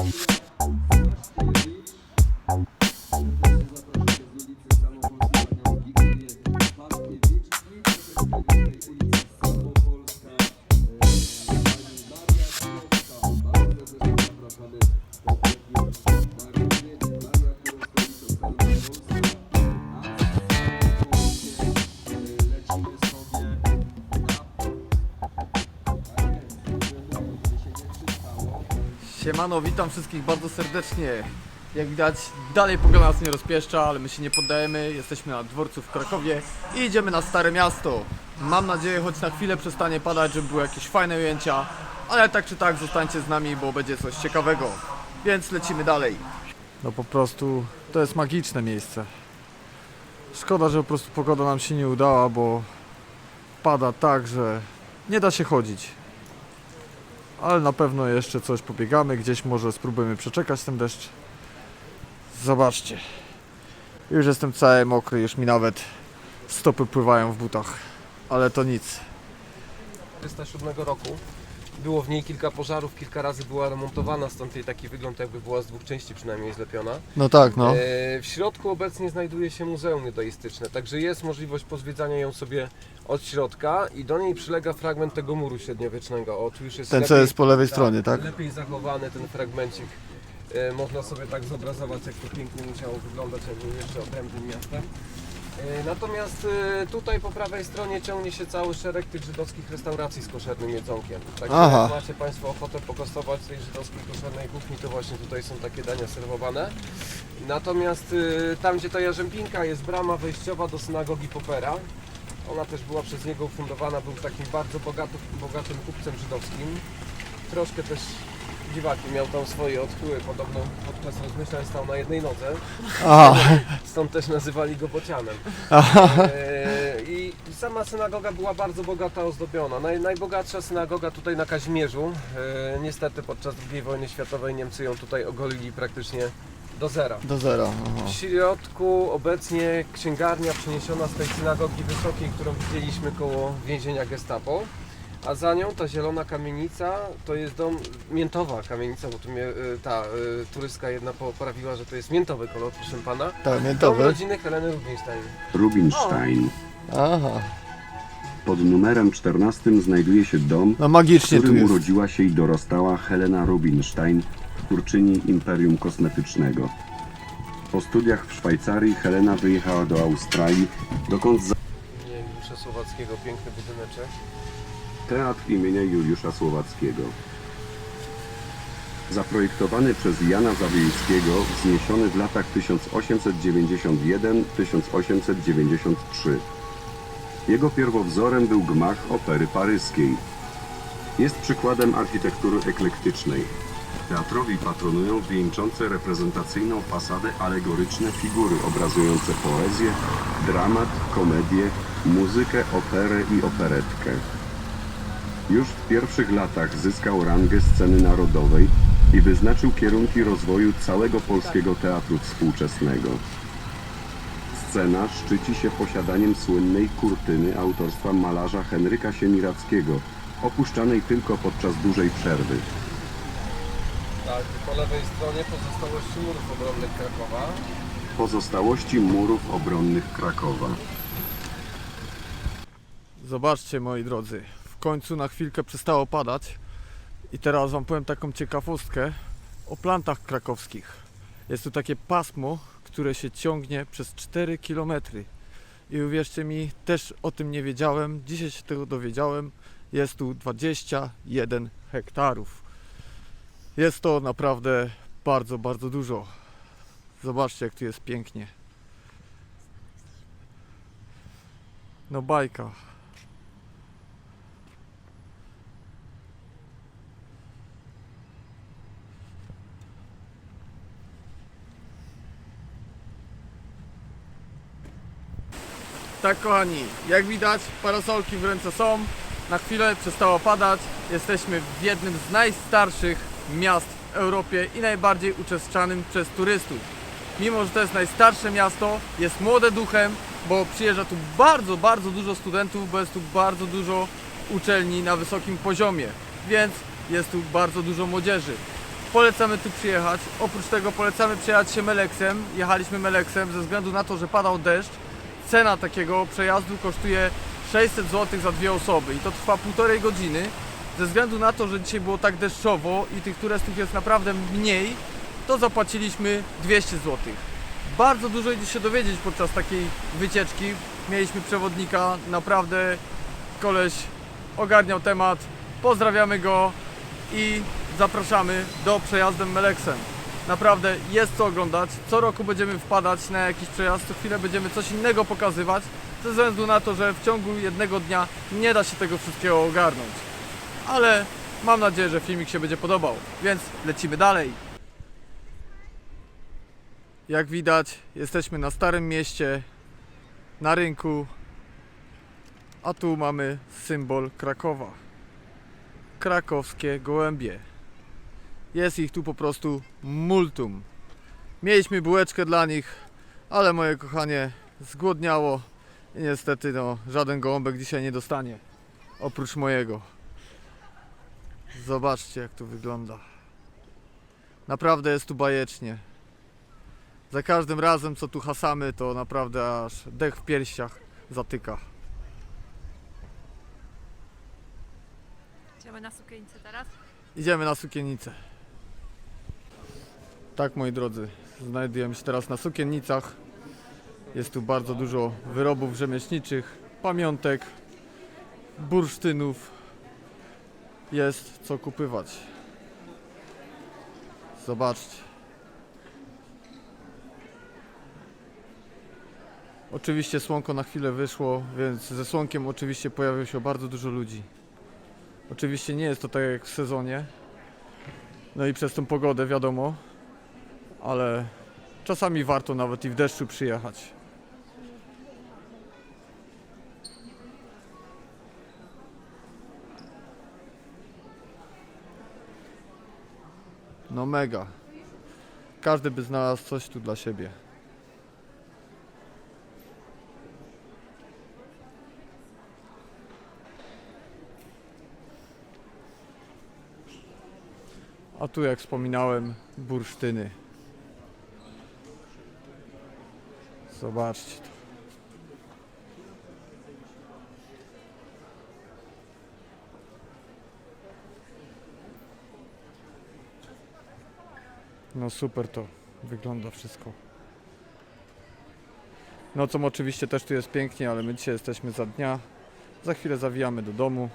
Bye. Siemano, witam wszystkich bardzo serdecznie. Jak widać, dalej pogoda nas nie rozpieszcza, ale my się nie poddajemy. Jesteśmy na dworcu w Krakowie i idziemy na Stare Miasto. Mam nadzieję, choć na chwilę przestanie padać, żeby były jakieś fajne ujęcia, ale tak czy tak zostańcie z nami, bo będzie coś ciekawego. Więc lecimy dalej. No po prostu to jest magiczne miejsce. Szkoda, że po prostu pogoda nam się nie udała, bo pada tak, że nie da się chodzić ale na pewno jeszcze coś pobiegamy, gdzieś może spróbujemy przeczekać ten deszcz. Zobaczcie. Już jestem cały mokry, już mi nawet stopy pływają w butach, ale to nic. 1907 roku. Było w niej kilka pożarów, kilka razy była remontowana, stąd jej taki wygląd jakby była z dwóch części przynajmniej zlepiona. No tak, no. E, w środku obecnie znajduje się muzeum judaistyczne, także jest możliwość pozwiedzania ją sobie od środka i do niej przylega fragment tego muru średniowiecznego. O, tu już jest Ten co lepiej- jest po lewej stronie, tak? Lepiej zachowany ten fragmencik. E, można sobie tak zobrazować, jak to pięknie musiało wyglądać, jak był jeszcze odrębnym miastem. E, Natomiast e, tutaj po prawej stronie ciągnie się cały szereg tych żydowskich restauracji z koszernym jedzonkiem. Także Aha. jak macie Państwo ochotę pokostować tej żydowskiej koszernej kuchni, to właśnie tutaj są takie dania serwowane. Natomiast e, tam, gdzie ta jarzębinka jest brama wejściowa do synagogi Popera, ona też była przez niego ufundowana, był takim bardzo bogatym, bogatym kupcem żydowskim. Troszkę też dziwaki, miał tam swoje odchyły, podobno podczas rozmyślań stał na jednej nodze, Aha, stąd też nazywali go bocianem. E, I sama synagoga była bardzo bogata ozdobiona. Naj, najbogatsza synagoga tutaj na Kazimierzu. E, niestety podczas II wojny światowej Niemcy ją tutaj ogolili praktycznie do zera. do zera. W Aha. środku obecnie księgarnia przeniesiona z tej synagogi wysokiej, którą widzieliśmy koło więzienia Gestapo. A za nią ta zielona kamienica to jest dom, miętowa kamienica, bo tu mnie y, ta y, turystka jedna poprawiła, że to jest miętowy kolor, proszę pana. Tak, Dom miętowy. rodziny Heleny Rubinstein. Rubinstein. Aha, Pod numerem 14 znajduje się dom, no w magicznie tu którym jest. urodziła się i dorastała Helena Rubinstein, twórczyni Imperium Kosmetycznego. Po studiach w Szwajcarii Helena wyjechała do Australii, dokąd za Nie, Juliusza Słowackiego, piękny budyneczek. Teatr imienia Juliusza Słowackiego. Zaprojektowany przez Jana Zawiejskiego, wzniesiony w latach 1891-1893. Jego pierwowzorem był gmach opery paryskiej. Jest przykładem architektury eklektycznej. Teatrowi patronują wieńczące reprezentacyjną fasadę alegoryczne figury obrazujące poezję, dramat, komedię, muzykę, operę i operetkę. Już w pierwszych latach zyskał rangę sceny narodowej i wyznaczył kierunki rozwoju całego polskiego teatru współczesnego. Scena szczyci się posiadaniem słynnej kurtyny autorstwa malarza Henryka Siemirackiego, opuszczanej tylko podczas dużej przerwy. Tak, po lewej stronie pozostałości murów obronnych Krakowa. Pozostałości murów obronnych Krakowa. Zobaczcie moi drodzy, końcu na chwilkę przestało padać i teraz wam powiem taką ciekawostkę o plantach krakowskich. Jest tu takie pasmo, które się ciągnie przez 4 km. I uwierzcie mi, też o tym nie wiedziałem, dzisiaj się tego dowiedziałem. Jest tu 21 hektarów. Jest to naprawdę bardzo, bardzo dużo. Zobaczcie jak tu jest pięknie. No bajka. Tak kochani, jak widać parasolki w ręce są. Na chwilę przestało padać. Jesteśmy w jednym z najstarszych miast w Europie i najbardziej uczęszczanym przez turystów. Mimo, że to jest najstarsze miasto, jest młode duchem, bo przyjeżdża tu bardzo, bardzo dużo studentów, bo jest tu bardzo dużo uczelni na wysokim poziomie, więc jest tu bardzo dużo młodzieży. Polecamy tu przyjechać. Oprócz tego polecamy przejechać się Meleksem. Jechaliśmy Meleksem ze względu na to, że padał deszcz. Cena takiego przejazdu kosztuje 600 zł za dwie osoby i to trwa półtorej godziny. Ze względu na to, że dzisiaj było tak deszczowo i tych turystów jest naprawdę mniej, to zapłaciliśmy 200 zł. Bardzo dużo idzie się dowiedzieć podczas takiej wycieczki. Mieliśmy przewodnika, naprawdę koleś ogarniał temat. Pozdrawiamy go i zapraszamy do przejazdem Meleksem. Naprawdę jest co oglądać. Co roku będziemy wpadać na jakiś przejazd, co chwilę będziemy coś innego pokazywać, ze względu na to, że w ciągu jednego dnia nie da się tego wszystkiego ogarnąć. Ale mam nadzieję, że filmik się będzie podobał, więc lecimy dalej. Jak widać, jesteśmy na Starym Mieście, na rynku, a tu mamy symbol Krakowa. Krakowskie gołębie. Jest ich tu po prostu multum. Mieliśmy bułeczkę dla nich, ale moje kochanie zgłodniało i niestety no, żaden gołąbek dzisiaj nie dostanie. Oprócz mojego. Zobaczcie jak tu wygląda. Naprawdę jest tu bajecznie. Za każdym razem co tu hasamy to naprawdę aż dech w piersiach zatyka. Idziemy na sukienicę teraz? Idziemy na sukienicę. Tak moi drodzy, znajdujemy się teraz na sukiennicach. Jest tu bardzo dużo wyrobów rzemieślniczych, pamiątek, bursztynów. Jest co kupywać. Zobaczcie. Oczywiście słonko na chwilę wyszło, więc ze słonkiem oczywiście pojawiło się bardzo dużo ludzi. Oczywiście nie jest to tak jak w sezonie. No i przez tą pogodę wiadomo, ale czasami warto nawet i w deszczu przyjechać. No mega. Każdy by znalazł coś tu dla siebie. A tu jak wspominałem, bursztyny. Zobaczcie to. No super to wygląda wszystko. Nocą oczywiście też tu jest pięknie, ale my dzisiaj jesteśmy za dnia. Za chwilę zawijamy do domu.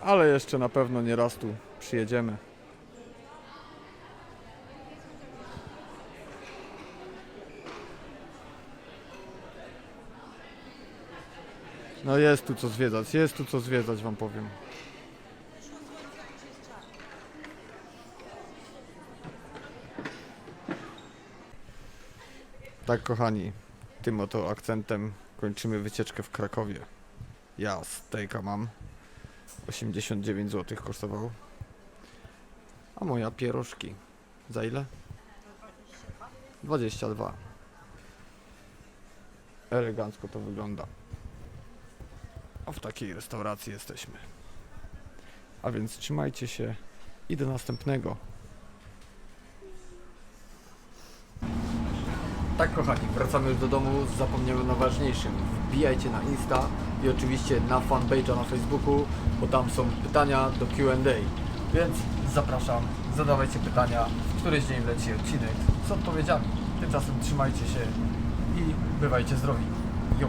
Ale jeszcze na pewno nie raz tu przyjedziemy. No jest tu co zwiedzać, jest tu co zwiedzać wam powiem. Tak kochani, tym oto akcentem kończymy wycieczkę w Krakowie. Ja stejka mam. 89 zł kosztował. A moja pierożki. Za ile? 22. Elegancko to wygląda. A w takiej restauracji jesteśmy. A więc trzymajcie się i do następnego. Tak kochani, wracamy już do domu, zapomniałem o najważniejszym. Wbijajcie na Insta i oczywiście na fanpage'a na Facebooku, bo tam są pytania do Q&A. Więc zapraszam, zadawajcie pytania, w któryś dzień leci odcinek z odpowiedziami. Tymczasem trzymajcie się i bywajcie zdrowi. Jo.